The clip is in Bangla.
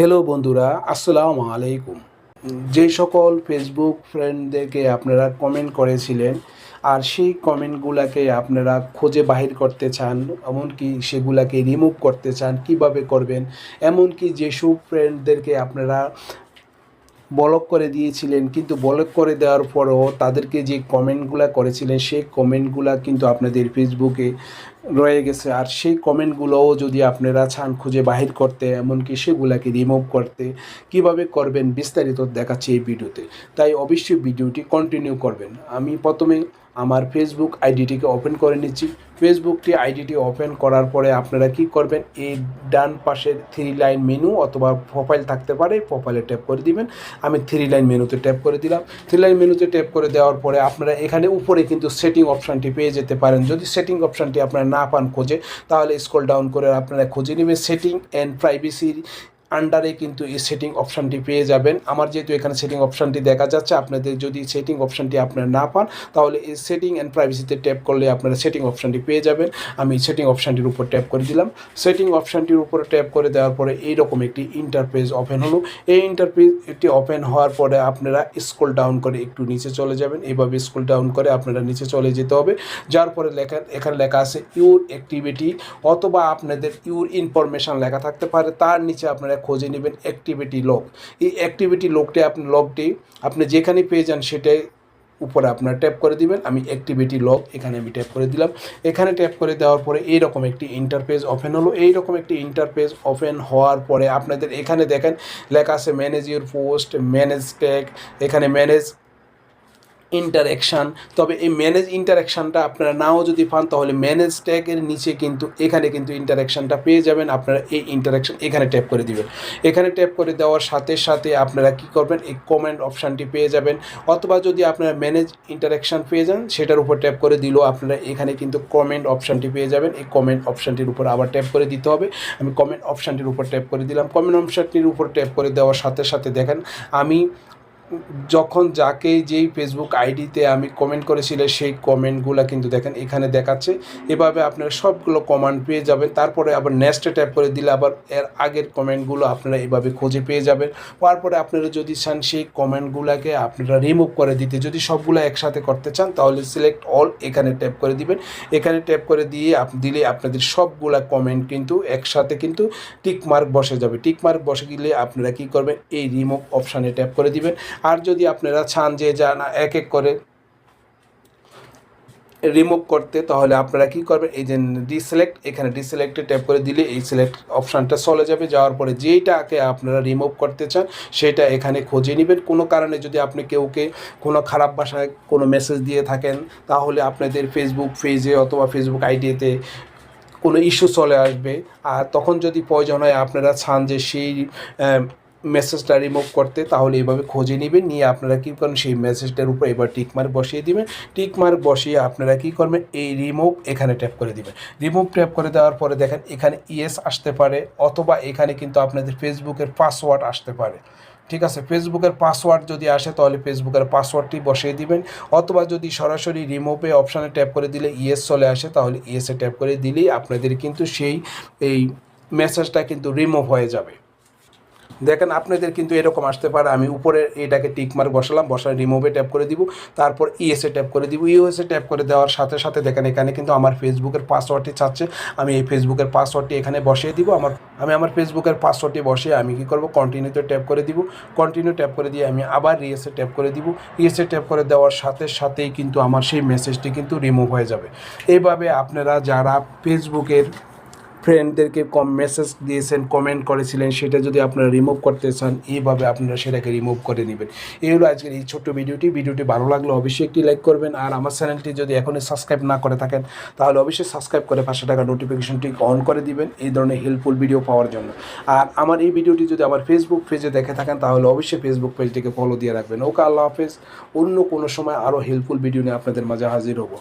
হ্যালো বন্ধুরা, আসসালামু আলাইকুম। যে সকল ফেসবুক ফ্রেন্ডদেরকে আপনারা কমেন্ট করেছিলেন, আর সেই কমেন্টগুলোকে আপনারা খুঁজে বাহির করতে চান, এমনকি সেগুলাকে রিমুভ করতে চান, কীভাবে করবেন, এমনকি যেসব ফ্রেন্ডদেরকে আপনারা ব্লক করে দিয়েছিলেন, কিন্তু ব্লক করে দেওয়ার পরও তাদেরকে যে কমেন্টগুলো করেছিলেন, সেই কমেন্টগুলো কিন্তু আপনাদের ফেসবুকে রয়ে গেছে। আর সেই কমেন্টগুলোও যদি আপনারা ছান খুঁজে বাহির করতে, এমনকি সেগুলোকে রিমুভ করতে, কীভাবে করবেন বিস্তারিত দেখাচ্ছি এই ভিডিওতে। তাই অবশ্যই ভিডিওটি কন্টিনিউ করবেন। আমি প্রথমে আমার ফেসবুক আইডিটিকে ওপেন করে নিচ্ছি। ফেসবুকটি আইডিটি ওপেন করার পরে আপনারা কি করবেন? এই ডান পাশের থ্রি লাইন মেনু অথবা প্রোফাইল থাকতে পারে প্রোফাইলে ট্যাপ করে দিবেন। আমি থ্রি লাইন মেনুতে ট্যাপ করে দিলাম। থ্রি লাইন মেনুতে ট্যাপ করে দেওয়ার পরে আপনারা এখানে উপরে কিন্তু সেটিং অপশানটি পেয়ে যেতে পারেন। যদি সেটিং অপশানটি আপনারা না পান খোঁজে, তাহলে স্ক্রল ডাউন করে আপনারা খুঁজে নেবেন সেটিং অ্যান্ড প্রাইভেসির আন্ডারে কিন্তু এই সেটিং অপশানটি পেয়ে যাবেন। আমার যেহেতু এখানে সেটিং অপশানটি দেখা যাচ্ছে, আপনাদের যদি সেটিং অপশানটি আপনারা না পান, তাহলে এই সেটিং অ্যান্ড প্রাইভেসিতে ট্যাপ করলে আপনারা সেটিং অপশানটি পেয়ে যাবেন। আমি সেটিং অপশানটির উপর ট্যাপ করে দিলাম। সেটিং অপশানটির উপরে ট্যাপ করে দেওয়ার পরে এইরকম একটি ইন্টারপেজ ওপেন হলো। এই ইন্টারপেজ এটি ওপেন হওয়ার পরে আপনারা স্কুল ডাউন করে একটু নিচে চলে যাবেন। এইভাবে স্কুল ডাউন করে আপনারা নিচে চলে যেতে হবে। যার পরে লেখা, এখানে লেখা আছে ইউর অ্যাক্টিভিটি অথবা আপনাদের ইউর ইনফরমেশান লেখা থাকতে পারে। তার নিচে আপনারা খুঁজে নেবেন অ্যাক্টিভিটি লগ এই অ্যাক্টিভিটি লগটি আপনি লগটি আপনি যেখানে পেয়ে যান সেটাই উপরে আপনার ট্যাপ করে দিবেন। আমি অ্যাক্টিভিটি লগ এখানে আমি ট্যাপ করে দিলাম। এখানে ট্যাপ করে দেওয়ার পরে এইরকম একটি ইন্টারপেজ ওপেন হলো। এইরকম একটি ইন্টারপেজ ওপেন হওয়ার পরে আপনাদের এখানে দেখেন, লেখা আছে manage your post manage tag এখানে ম্যানেজ ইন্টারেকশান তবে এই ম্যানেজ ইন্টারেকশানটা আপনারা নাও যদি পান, তাহলে ম্যানেজ ট্যাগের নিচে কিন্তু, এখানে কিন্তু ইন্টারেকশানটা পেয়ে যাবেন। আপনারা এই ইন্টারেকশান এখানে ট্যাপ করে দিবেন। এখানে ট্যাপ করে দেওয়ার সাথে সাথে আপনারা কি করবেন? এই কমেন্ট অপশানটি পেয়ে যাবেন। অথবা যদি আপনারা ম্যানেজ ইন্টারেকশান পেয়ে যান, সেটার উপর ট্যাপ করে দিলেও আপনারা এখানে কিন্তু কমেন্ট অপশানটি পেয়ে যাবেন। এই কমেন্ট অপশানটির উপর আবার ট্যাপ করে দিতে হবে। আমি কমেন্ট অপশানটির উপর ট্যাপ করে দিলাম। কমেন্ট অপশানটির উপর ট্যাপ করে দেওয়ার সাথে সাথে দেখেন, আমি যখন যাকে যেই ফেসবুক আইডিতে আমি কমেন্ট করেছিলাম সেই কমেন্টগুলো কিন্তু দেখেন এখানে দেখাচ্ছে। এভাবে আপনারা সবগুলো কমান্ড পেয়ে যাবেন। তারপরে আবার নেক্সটে ট্যাপ করে দিলে আবার এর আগের কমেন্টগুলো আপনারা এভাবে খুঁজে পেয়ে যাবেন। তারপরে আপনারা যদি চান সেই কমেন্টগুলোকে আপনারা রিমুভ করে দিতে, যদি সবগুলো একসাথে করতে চান, তাহলে সিলেক্ট অল এখানে ট্যাপ করে দিবেন। এখানে ট্যাপ করে দিয়ে দিলে আপনাদের সবগুলা কমেন্ট কিন্তু একসাথে কিন্তু টিক মার্ক বসে যাবে। টিক মার্ক বসে গেলে আপনারা কি করবেন? এই রিমুভ অপশানে ট্যাপ করে দিবেন। আর যদি আপনারা চান যে যা না এক এক করে রিমুভ করতে, তাহলে আপনারা কি করবেন? এই যে ডিসিলেক্ট এখানে ডিসিলেক্টে ট্যাপ করে দিলে এই সিলেক্ট অপশানটা চলে যাবে। যাওয়ার পরে যেইটাকে আপনারা রিমুভ করতে চান, সেটা এখানে খুঁজে নেবেন। কোনো কারণে যদি আপনি কেউকে কোনো খারাপ ভাষায় কোনো মেসেজ দিয়ে থাকেন, তাহলে আপনাদের ফেসবুক পেজে অথবা ফেসবুক আইডিতে কোনো ইস্যু চলে আসবে। আর তখন যদি প্রয়োজন হয়, আপনারা চান যে সেই মেসেজটা রিমুভ করতে, তাহলে এইভাবে খুঁজে নেবেন, নিয়ে আপনারা কী করেন, সেই মেসেজটার উপর এবার টিকমার্ক বসিয়ে দিবেন। টিকমার্ক বসিয়ে আপনারা কী করবেন, এই রিমুভ এখানে ট্যাপ করে দিবেন। রিমুভ ট্যাপ করে দেওয়ার পরে দেখেন, এখানে ইয়েস আসতে পারে, অথবা এখানে কিন্তু আপনাদের ফেসবুকের পাসওয়ার্ড আসতে পারে। ঠিক আছে? ফেসবুকের পাসওয়ার্ড যদি আসে, তাহলে ফেসবুকের পাসওয়ার্ডটি বসিয়ে দিবেন। অথবা যদি সরাসরি রিমুভে অপশানে ট্যাপ করে দিলে ইয়েস চলে আসে, তাহলে ইয়েসে ট্যাপ করে দিলেই আপনাদের কিন্তু সেই, এই মেসেজটা কিন্তু রিমুভ হয়ে যাবে। দেখেন, আপনাদের কিন্তু এরকম আসতে পারে। আমি উপরে এটাকে টিক মার্ক বসালাম, বসায় রিমুভে ট্যাপ করে দিব। তারপর ইএসএ ট্যাপ করে দিব। ইউএসএ ট্যাপ করে দেওয়ার সাথে সাথে দেখেন, এখানে কিন্তু আমার ফেসবুকের পাসওয়ার্ডটি চাচ্ছে। আমি এই ফেসবুকের পাসওয়ার্ডটি এখানে বসিয়ে দিব। আমার, আমি আমার ফেসবুকের পাসওয়ার্ডটি বসিয়ে আমি কী করব? কন্টিনিউতে ট্যাপ করে দিব। কন্টিনিউ ট্যাপ করে দিয়ে আমি আবার রিএসএ ট্যাপ করে দিব। ইএসএ ট্যাপ করে দেওয়ার সাথে সাথেই কিন্তু আমার সেই মেসেজটি কিন্তু রিমুভ হয়ে যাবে। এইভাবে আপনারা যারা ফেসবুকের ফ্রেন্ডদেরকে কম মেসেজ দিয়েছেন কমেন্ট করেছিলেন, সেটা যদি আপনারা রিমুভ করতে চান, এইভাবে আপনারা সেটাকে রিমুভ করে নেবেন। এই হলো আজকের এই ছোট্ট ভিডিওটি। ভিডিওটি ভালো লাগলে অবশ্যই একটি লাইক করবেন। আর আমার চ্যানেলটি যদি এখনই সাবস্ক্রাইব না করে থাকেন, তাহলে অবশ্যই সাবস্ক্রাইব করে পাঁচশো টাকা নোটিফিকেশনটি অন করে দিবেন, এই ধরনের হেল্পফুল ভিডিও পাওয়ার জন্য। আর আমার এই ভিডিওটি যদি আমার ফেসবুক পেজে দেখে থাকেন, তাহলে অবশ্যই ফেসবুক পেজটিকে ফলো দিয়ে রাখবেন। ওকে, আল্লাহ হাফেজ। অন্য কোনো সময় আরও হেল্পফুল ভিডিও নিয়ে আপনাদের মাঝে হাজির হব।